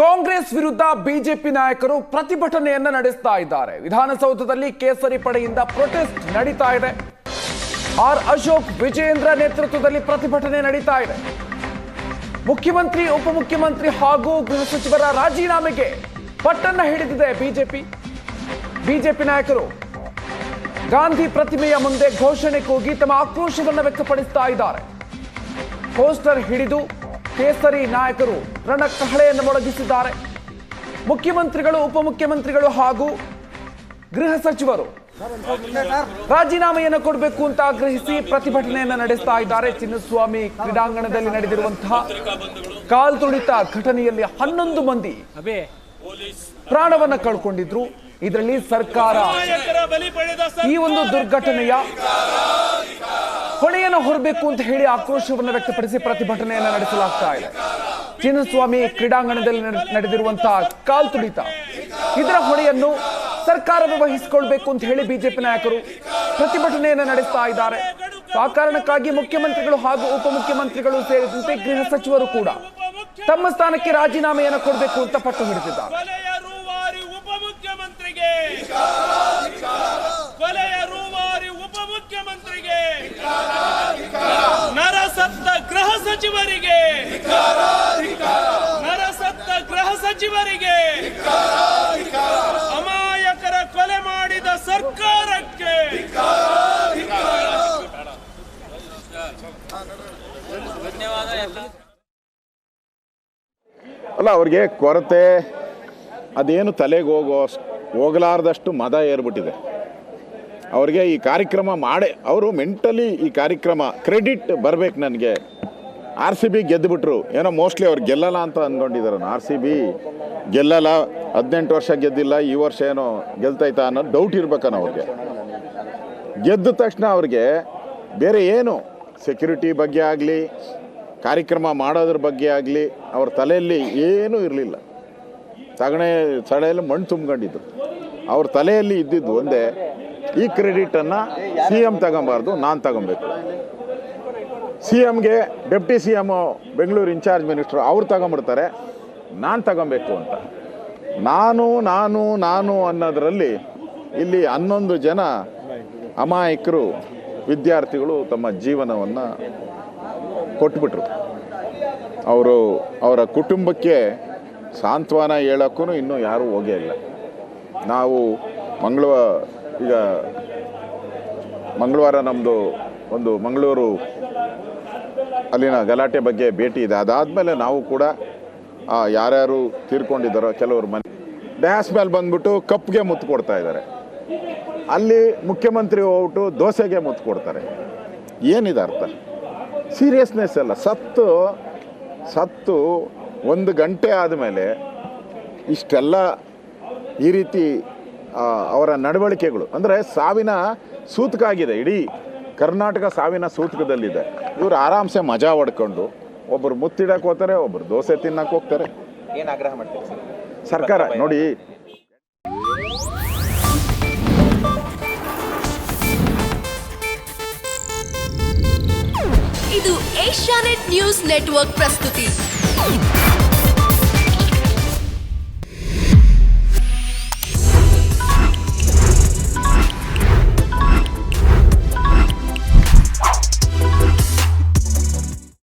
ಕಾಂಗ್ರೆಸ್ ವಿರುದ್ಧ ಬಿಜೆಪಿ ನಾಯಕರು ಪ್ರತಿಭಟನೆಯನ್ನ ನಡೆಸ್ತಾ ಇದ್ದಾರೆ. ವಿಧಾನಸೌಧದಲ್ಲಿ ಕೇಸರಿ ಪಡೆಯಿಂದ ಪ್ರೊಟೆಸ್ಟ್ ನಡೀತಾ ಇದೆ. ಆರ್ ಅಶೋಕ್ ವಿಜೇಂದ್ರ ನೇತೃತ್ವದಲ್ಲಿ ಪ್ರತಿಭಟನೆ ನಡೀತಾ ಇದೆ. ಮುಖ್ಯಮಂತ್ರಿ, ಉಪಮುಖ್ಯಮಂತ್ರಿ ಹಾಗೂ ಗೃಹ ಸಚಿವರ ರಾಜೀನಾಮೆಗೆ ಪಟ್ಟನ್ನ ಹಿಡಿದಿದೆ ಬಿಜೆಪಿ. ಬಿಜೆಪಿ ನಾಯಕರು ಗಾಂಧಿ ಪ್ರತಿಮೆಯ ಮುಂದೆ ಘೋಷಣೆ ಕೂಗಿ ತಮ್ಮ ಆಕ್ರೋಶವನ್ನು ವ್ಯಕ್ತಪಡಿಸ್ತಾ ಇದ್ದಾರೆ. ಪೋಸ್ಟರ್ ಹಿಡಿದು ಕೇಸರಿ ನಾಯಕರು ರಣಕಹಳೆಯನ್ನು ಮೊಳಗಿಸಿದ್ದಾರೆ. ಮುಖ್ಯಮಂತ್ರಿಗಳು, ಉಪಮುಖ್ಯಮಂತ್ರಿಗಳು ಹಾಗೂ ಗೃಹ ಸಚಿವರು ರಾಜೀನಾಮೆಯನ್ನು ಕೊಡಬೇಕು ಅಂತ ಆಗ್ರಹಿಸಿ ಪ್ರತಿಭಟನೆಯನ್ನು ನಡೆಸ್ತಾ ಇದ್ದಾರೆ. ಚಿನ್ನಸ್ವಾಮಿ ಕ್ರೀಡಾಂಗಣದಲ್ಲಿ ನಡೆದಿರುವಂತಹ ಕಾಲ್ ತುಳಿತ ಘಟನೆಯಲ್ಲಿ ಹನ್ನೊಂದು ಮಂದಿ ಪ್ರಾಣವನ್ನ ಕಳ್ಕೊಂಡಿದ್ರು. ಇದರಲ್ಲಿ ಸರ್ಕಾರ ಈ ಒಂದು ದುರ್ಘಟನೆಯ ಹೊಣೆಯನ್ನು ಹೊರಬೇಕು ಅಂತ ಹೇಳಿ ಆಕ್ರೋಶವನ್ನು ವ್ಯಕ್ತಪಡಿಸಿ ಪ್ರತಿಭಟನೆಯನ್ನು ನಡೆಸಲಾಗ್ತಾ ಇದೆ. ಚಿನ್ನಸ್ವಾಮಿ ಕ್ರೀಡಾಂಗಣದಲ್ಲಿ ನಡೆ- ನಡೆದಿರುವಂತಹ ಕಾಲ್ ತುಡಿತ. ಇದರ ಹೊಣೆಯನ್ನು ಸರ್ಕಾರವೇ ವಹಿಸಿಕೊಳ್ಬೇಕು ಅಂತ ಹೇಳಿ ಬಿಜೆಪಿ ನಾಯಕರು ಪ್ರತಿಭಟನೆಯನ್ನು ನಡೆಸ್ತಾ ಇದ್ದಾರೆ. ಆ ಕಾರಣಕ್ಕಾಗಿ ಮುಖ್ಯಮಂತ್ರಿಗಳು ಹಾಗೂ ಉಪಮುಖ್ಯಮಂತ್ರಿಗಳು ಸೇರಿದಂತೆ ಗೃಹ ಸಚಿವರು ಕೂಡ ತಮ್ಮ ಸ್ಥಾನಕ್ಕೆ ರಾಜೀನಾಮೆಯನ್ನು ಕೊಡಬೇಕು ಅಂತ ಪಟ್ಟು ಹಿಡಿದಿದ್ದಾರೆ. ಉಪಮುಖ್ಯಮಂತ್ರಿಗೆ. ನರಸತ್ತ ಗೃಹ ಸಚಿವರಿಗೆ. ನರಸತ್ತ ಗೃಹ ಸಚಿವರಿಗೆ. ಅಮಾಯಕರ ಕೊಲೆ ಮಾಡಿದ ಸರ್ಕಾರಕ್ಕೆ. ಅಲ್ಲ, ಅವ್ರಿಗೆ ಕೊರತೆ, ಅದೇನು ತಲೆಗೆ ಹೋಗೋ ಹೋಗಲಾರ್ದಷ್ಟು ಮದ ಏರ್ಬಿಟ್ಟಿದೆ. ಅವ್ರಿಗೆ ಈ ಕಾರ್ಯಕ್ರಮ ಮಾಡಿ, ಅವರು ಮೆಂಟಲಿ ಈ ಕಾರ್ಯಕ್ರಮ ಕ್ರೆಡಿಟ್ ಬರಬೇಕು ನನಗೆ. ಆರ್ ಸಿ ಬಿ ಗೆದ್ದುಬಿಟ್ರು ಏನೋ ಮೋಸ್ಟ್ಲಿ ಅವ್ರು ಗೆಲ್ಲಲ್ಲ ಅಂತ ಅಂದ್ಕೊಂಡಿದ್ದಾರೆ ಆರ್ ಸಿ ಬಿ ಗೆಲ್ಲಲ್ಲ, ಹದಿನೆಂಟು ವರ್ಷ ಗೆದ್ದಿಲ್ಲ, ಈ ವರ್ಷ ಏನೋ ಗೆಲ್ತೈತಾ ಅನ್ನೋ ಡೌಟ್ ಇರ್ಬೇಕನ್ನ ಅವ್ರಿಗೆ. ಗೆದ್ದ ತಕ್ಷಣ ಅವ್ರಿಗೆ ಬೇರೆ ಏನು ಸೆಕ್ಯೂರಿಟಿ ಬಗ್ಗೆ ಆಗಲಿ, ಕಾರ್ಯಕ್ರಮ ಮಾಡೋದ್ರ ಬಗ್ಗೆ ಆಗಲಿ, ಅವ್ರ ತಲೆಯಲ್ಲಿ ಏನೂ ಇರಲಿಲ್ಲ. ತಗಣೆ ಸಳೆಯಲ್ಲಿ ಮಣ್ಣು ತುಂಬ್ಕೊಂಡಿದ್ರು. ಅವ್ರ ತಲೆಯಲ್ಲಿ ಇದ್ದಿದ್ದು ಒಂದೇ ಈ ಕ್ರೆಡಿಟನ್ನು ಸಿ ಎಂ ತಗೊಬಾರ್ದು, ನಾನು ತಗೊಬೇಕು. C ಎಮ್ಗೆ deputy C M Bengaluru incharge minister ಅವ್ರು ತಗೊಂಬಿಡ್ತಾರೆ, ನಾನು ತಗೊಬೇಕು ಅಂತ. ನಾನು ನಾನು ನಾನು ಅನ್ನೋದರಲ್ಲಿ ಇಲ್ಲಿ ಹನ್ನೊಂದು ಜನ ಅಮಾಯಕರು, ವಿದ್ಯಾರ್ಥಿಗಳು ತಮ್ಮ ಜೀವನವನ್ನು ಕೊಟ್ಬಿಟ್ರು. ಅವರು ಅವರ ಕುಟುಂಬಕ್ಕೆ ಸಾಂತ್ವನ ಹೇಳೋಕ್ಕೂ ಇನ್ನೂ ಯಾರೂ ಹೋಗೇ ಇಲ್ಲ. ನಾವು ಮಂಗಳವಾರ ಈಗ ಮಂಗಳವಾರ ನಮ್ಮದು ಒಂದು ಮಂಗಳೂರು ಅಲ್ಲಿನ ಗಲಾಟೆ ಬಗ್ಗೆ ಭೇಟಿ ಇದೆ. ಅದಾದಮೇಲೆ ನಾವು ಕೂಡ ಯಾರ್ಯಾರು ತೀರ್ಕೊಂಡಿದ್ದಾರೋ ಕೆಲವರು ಮನೆ ಡ್ಯಾಸ್ ಮೇಲೆ ಬಂದ್ಬಿಟ್ಟು ಕಪ್ಗೆ ಮುತ್ತು ಕೊಡ್ತಾ ಇದ್ದಾರೆ. ಅಲ್ಲಿ ಮುಖ್ಯಮಂತ್ರಿ ಹೋಗ್ಬಿಟ್ಟು ದೋಸೆಗೆ ಮುತ್ತು ಕೊಡ್ತಾರೆ. ಏನಿದೆ ಅರ್ಥ? ಸೀರಿಯಸ್ನೆಸ್ ಅಲ್ಲ. ಸತ್ತು ಸತ್ತು ಒಂದು ಗಂಟೆ ಆದಮೇಲೆ ಇಷ್ಟೆಲ್ಲ ಈ ರೀತಿ ಅವರ ನಡವಳಿಕೆಗಳು. ಅಂದರೆ ಸಾವಿನ ಸೂತಕ ಆಗಿದೆ ಇಡೀ ಕರ್ನಾಟಕ ಸಾವಿನ ಸೂತಕದಲ್ಲಿದೆ. ಇವರು ಆರಾಮ್ಸೆ ಮಜಾ ಹೊಡ್ಕೊಂಡು ಒಬ್ಬರು ಮುತ್ತಿಡಕ್ಕೆ ಹೋಗ್ತಾರೆ ಒಬ್ಬರು ದೋಸೆ ತಿನ್ನಕ್ಕೆ ಹೋಗ್ತಾರೆ. ಏನು ಆಗ್ರಹ ಮಾಡ್ತೀರಿ ಸರ್? ಸರ್ಕಾರ ನೋಡಿ. ಇದು ಏಷ್ಯಾನೆಟ್ ನ್ಯೂಸ್ ನೆಟ್ವರ್ಕ್ ಪ್ರಸ್ತುತಿ.